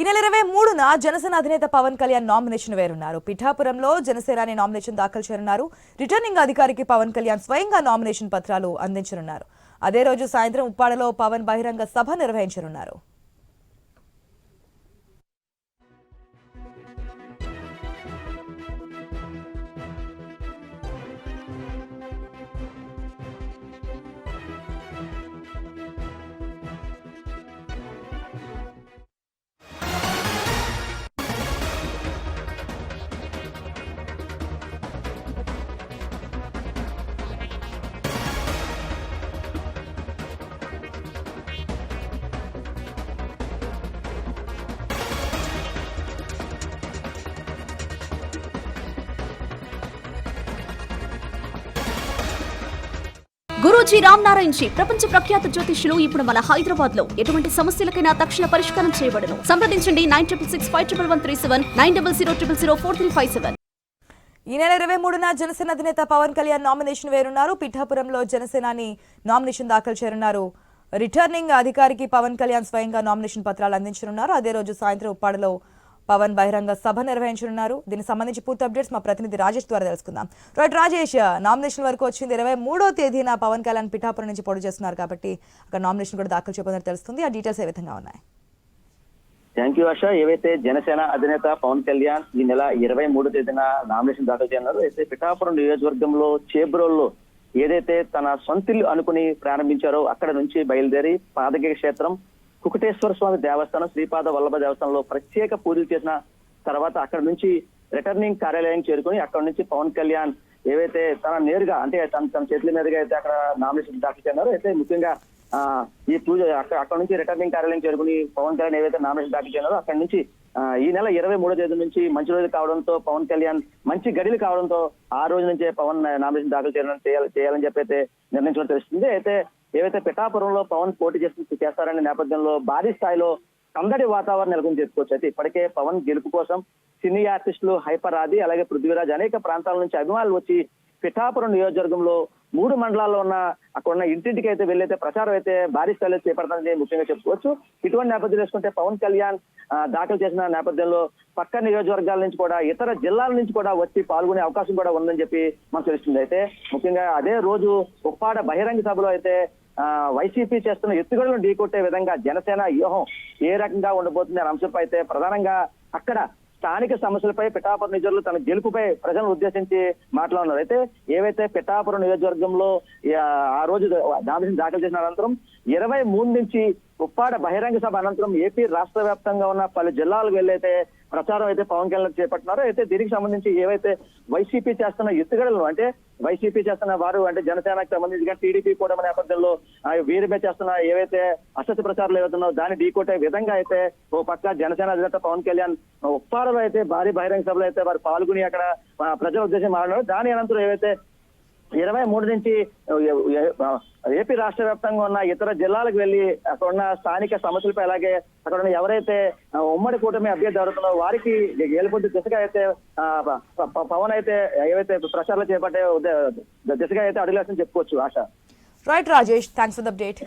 ఈ నెల ఇరవై మూడున జనసేన అధినేత పవన్ కళ్యాణ్ నామినేషన్ వేరున్నారు. పిఠాపురంలో జనసేనాని నామినేషన్ దాఖలు చేయనున్నారు. రిటర్నింగ్ అధికారికి పవన్ కళ్యాణ్ స్వయంగా నామినేషన్ పత్రాలు అందించనున్నారు. అదే రోజు సాయంత్రం ఉప్పాడలో పవన్ బహిరంగ సభ నిర్వహించనున్నారు. గురూజీ రామ్ నారాయణ్ జీ ప్రపంచ ప్రఖ్యాత జ్యోతిష్యులు ఇప్పుడు మన హైదరాబాద్లో ఎటువంటి సమస్యలకైనా తక్షణ పరిష్కారం చేయబడను. సంప్రదించండి nine triple six five triple one three seven nine double zero triple zero four three five seven. ఈ నెల ఇరవై మూడున జనసేన అధినేత పవన్ కళ్యాణ్ నామినేషన్ వేరున్నారు పిఠాపురంలో జనసేనాని నామినేషన్ దాఖలు చేరున్నారు రిటర్నింగ్ అధికారికి పవన్ కళ్యాణ్ స్వయంగా నామినేషన్ పత్రాలు అందించనున్నారు. అదే రోజు సాయంత్రం ఉప్పాడలో పవన్ బహిరంగ సభ నిర్వహించనున్నారు. దీనికి సంబంధించి పూర్తి అప్డేట్స్ మా ప్రతినిధి రాజేష్ ద్వారా తెలుసుకుందాం. రైట్ రాజేష్ నామినేషన్ వరకు వచ్చింది ఇరవై మూడో తేదీన పవన్ కళ్యాణ్ పిఠాపురం నుంచి పోటీ చేస్తున్నారు కాబట్టి అక్కడ నామినేషన్ కూడా దాఖలు చేయబోతున్నట్టు తెలుస్తుంది. ఆ డీటెయిల్స్ ఏ విధంగా ఉన్నాయి? Thank you Asha. ఏవైతే జనసేన అధినేత పవన్ కళ్యాణ్ ఈ నెల ఇరవై మూడు తేదీన నామినేషన్ దాఖలు చేయనున్నారు అయితే పిఠాపురం నియోజకవర్గంలో చేబ్రోల్లో ఏదైతే తన సొంతిల్లు అనుకుని ప్రారంభించారో అక్కడ నుంచి బయలుదేరి పాదగిరి క్షేత్రం కుకటేశ్వర స్వామి దేవస్థానం శ్రీపాద వల్లభ దేవస్థానంలో ప్రత్యేక పూజలు చేసిన తర్వాత అక్కడ నుంచి రిటర్నింగ్ కార్యాలయం చేరుకుని అక్కడ నుంచి పవన్ కళ్యాణ్ ఏవైతే తన నేరుగా అంటే తన తన చేతుల మీదుగా అయితే అక్కడ నామినేషన్ దాఖలు చేస్తున్నారో అయితే ముఖ్యంగా ఆ ఈ పూజ అక్కడ అక్కడ నుంచి రిటర్నింగ్ కార్యాలయం చేరుకుని పవన్ కళ్యాణ్ ఏవైతే నామినేషన్ దాఖలు చేయాలో అక్కడ నుంచి ఈ నెల ఇరవై మూడో తేదీ నుంచి మంచి రోజు కావడంతో పవన్ కళ్యాణ్ మంచి గడిలు కావడంతో ఆ రోజు నుంచే పవన్ నామినేషన్ దాఖలు చేయాలని చేయాలి చేయాలని చెప్పి అయితే నిర్ణయించడం తెలుస్తుంది. అయితే ఏవైతే పిఠాపురంలో పవన్ పోటీ చేసి చేస్తారనే నేపథ్యంలో భారీ స్థాయిలో సందడి వాతావరణం నెలకొని చెప్పుకోవచ్చు. అయితే ఇప్పటికే పవన్ గెలుపు కోసం సినీ ఆర్టిస్టులు హైపర్ ఆది అలాగే పృథ్వీరాజ్ అనేక ప్రాంతాల నుంచి అభిమానులు వచ్చి పిఠాపురం నియోజకవర్గంలో మూడు మండలాల్లో ఉన్న అక్కడ ఉన్న ఇంటింటికి అయితే వెళ్ళైతే ప్రచారం అయితే భారీ స్థాయిలో చేపడతానని ముఖ్యంగా చెప్పుకోవచ్చు. ఇటువంటి నేపథ్యం చేసుకుంటే పవన్ కళ్యాణ్ దాఖలు చేసిన నేపథ్యంలో పక్క నియోజకవర్గాల నుంచి కూడా ఇతర జిల్లాల నుంచి కూడా వచ్చి పాల్గొనే అవకాశం కూడా ఉందని చెప్పి మనకు తెలుస్తుంది. అయితే ముఖ్యంగా అదే రోజు ఉప్పాడ బహిరంగ సభలో అయితే వైసీపీ చేస్తున్న ఎత్తుగడలను ఢీకొట్టే విధంగా జనసేన వ్యూహం ఏ రకంగా ఉండబోతుంది అనే అంశంపై అయితే ప్రధానంగా అక్కడ స్థానిక సమస్యలపై పిఠాపురం నియోజకవర్గంలో తన గెలుపుపై ప్రజలను ఉద్దేశించి మాట్లాడున్నారు అయితే ఏవైతే పిఠాపురం నియోజకవర్గంలో ఆ, రోజు నామినేషన్ దాఖలు చేసిన అనంతరం ఇరవై మూడు నుంచి ఉప్పాడ బహిరంగ సభ అనంతరం ఏపీ రాష్ట్ర వ్యాప్తంగా ఉన్న పలు జిల్లాలకు వెళ్ళైతే ప్రచారం అయితే పవన్ కళ్యాణ్ చేపట్టినారో. అయితే దీనికి సంబంధించి ఏవైతే వైసీపీ చేస్తున్న ఎత్తుగడలను అంటే వైసీపీ చేస్తున్న వారు అంటే జనసేనకు సంబంధించి కానీ టీడీపీ కూడా నేపథ్యంలో వీరిపై చేస్తున్న ఏవైతే అసత్య ప్రచారాలు ఏవైతున్నాయో దాన్ని ఢీకొట్టే విధంగా అయితే ఓ పక్క జనసేన అధినేత పవన్ కళ్యాణ్ ఉప్పారలో అయితే భారీ బహిరంగ సభలో అయితే వారు పాల్గొని అక్కడ ప్రజల ఉద్దేశం మాట్లాడారు. దాని అనంతరం ఏవైతే ఇరవై మూడు నుంచి ఏపీ రాష్ట్ర వ్యాప్తంగా ఉన్న ఇతర జిల్లాలకు వెళ్ళి అక్కడ ఉన్న స్థానిక సమస్యలపై అలాగే అక్కడ ఉన్న ఎవరైతే ఉమ్మడి కూటమి అభ్యర్థి అడుగుతున్నారో వారికి గెలుపొంది దిశగా అయితే పవన్ అయితే ఏవైతే ప్రచారాలు చేపట్టే దిశగా అయితే అడుగులేసని చెప్పుకోవచ్చు Asha. Right Rajesh thanks for the update